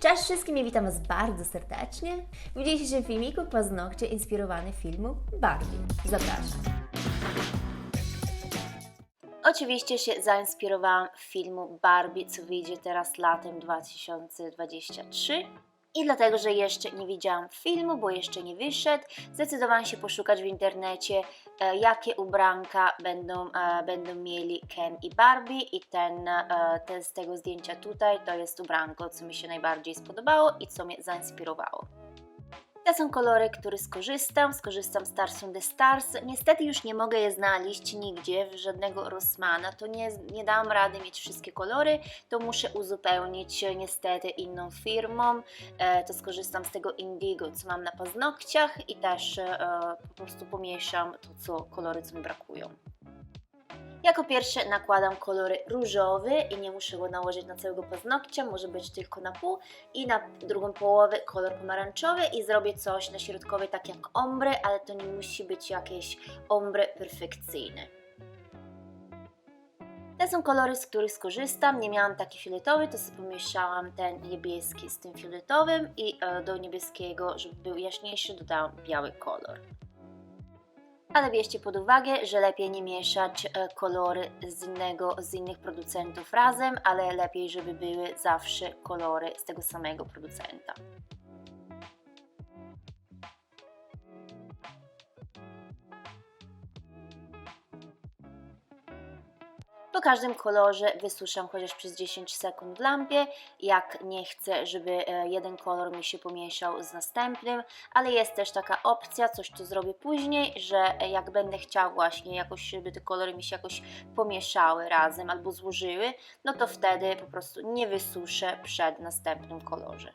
Cześć wszystkim i witam Was bardzo serdecznie w dzisiejszym filmiku Paznokcie inspirowany filmu Barbie. Zapraszam. Oczywiście się zainspirowałam filmu Barbie, co wyjdzie teraz latem 2023. I dlatego, że jeszcze nie widziałam filmu, bo jeszcze nie wyszedł, zdecydowałam się poszukać w internecie, e, jakie ubranka będą, e, będą mieli Ken i Barbie. I ten, e, ten z tego zdjęcia tutaj to jest ubranko, co mi się najbardziej spodobało i co mnie zainspirowało. Te są kolory, które skorzystam. Skorzystam z Stars from the Stars. Niestety już nie mogę je znaleźć nigdzie, żadnego Rossmana. To nie, nie dałam rady mieć wszystkie kolory, to muszę uzupełnić e, niestety inną firmą. E, to skorzystam z tego Indigo, co mam na paznokciach i też e, po prostu pomieszam to, co kolory, co mi brakują. Jako pierwsze nakładam kolory różowy i nie muszę go nałożyć na całego paznokcia, może być tylko na pół i na drugą połowę kolor pomarańczowy i zrobię coś na środkowej tak jak ombre, ale to nie musi być jakieś ombre perfekcyjne. Te są kolory, z których skorzystam. Nie miałam taki fioletowy, to sobie pomieszałam ten niebieski z tym fioletowym i e, do niebieskiego, żeby był jaśniejszy, dodałam biały kolor ale bierzcie pod uwagę, że lepiej nie mieszać e, kolory z, innego, z innych producentów razem, ale lepiej, żeby były zawsze kolory z tego samego producenta. Po każdym kolorze wysuszam chociaż przez 10 sekund w lampie, jak nie chcę, żeby e, jeden kolor mi się pomieszał z następnym, ale jest też taka opcja, coś tu zrobię później, że jak będę chciała właśnie jakoś, żeby te kolory mi się jakoś pomieszały razem albo złożyły, no to wtedy po prostu nie wysuszę przed następnym kolorze.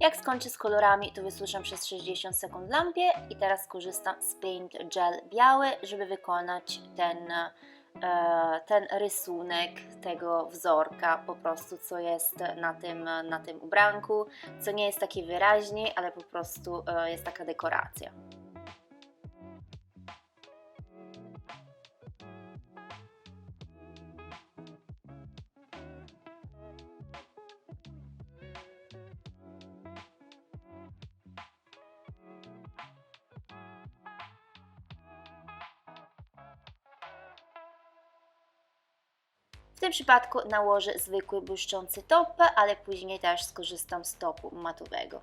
Jak skończę z kolorami, to wysuszam przez 60 sekund lampie i teraz skorzystam z Paint Gel biały, żeby wykonać ten, e, ten rysunek tego wzorka po prostu, co jest na tym, na tym ubranku, co nie jest takie wyraźnie, ale po prostu e, jest taka dekoracja. W tym przypadku nałożę zwykły błyszczący top, ale później też skorzystam z topu matowego.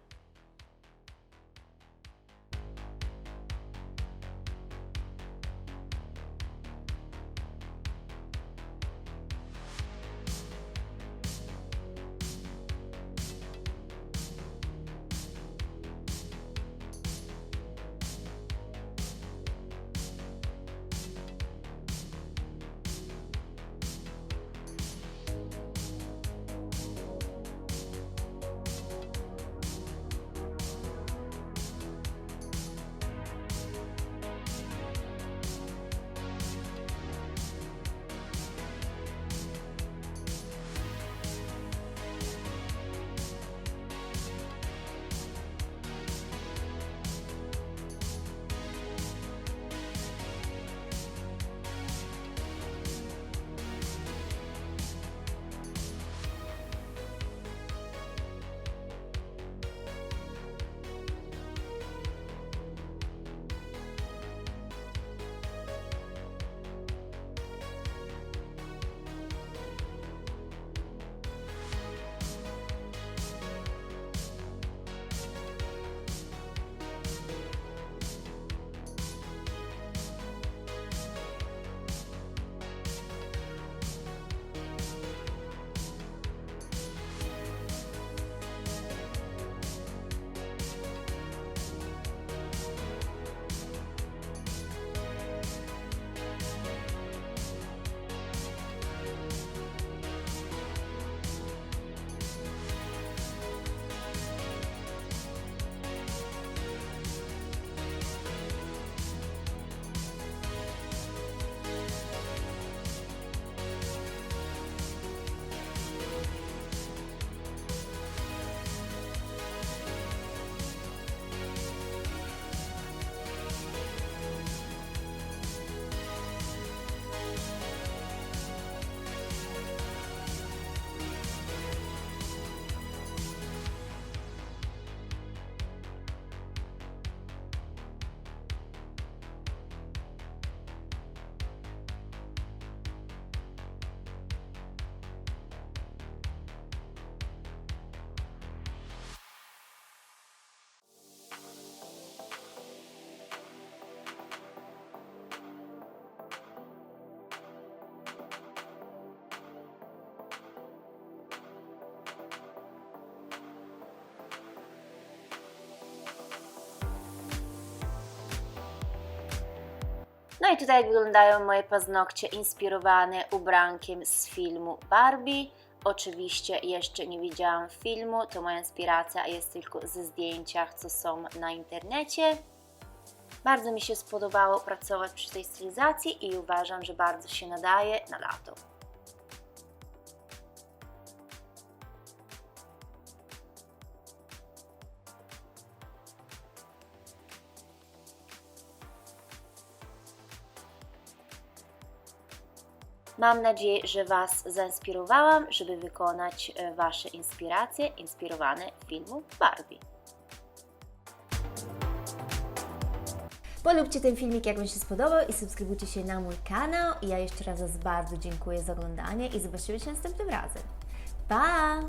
No i tutaj jak wyglądają moje paznokcie inspirowane ubrankiem z filmu Barbie. Oczywiście jeszcze nie widziałam filmu, to moja inspiracja jest tylko ze zdjęciach, co są na internecie. Bardzo mi się spodobało pracować przy tej stylizacji i uważam, że bardzo się nadaje na lato. Mam nadzieję, że Was zainspirowałam, żeby wykonać e, Wasze inspiracje inspirowane filmu Barbie. Polubcie ten filmik, jak Wam się spodobał i subskrybujcie się na mój kanał. I ja jeszcze raz bardzo dziękuję za oglądanie i zobaczymy się następnym razem. Pa!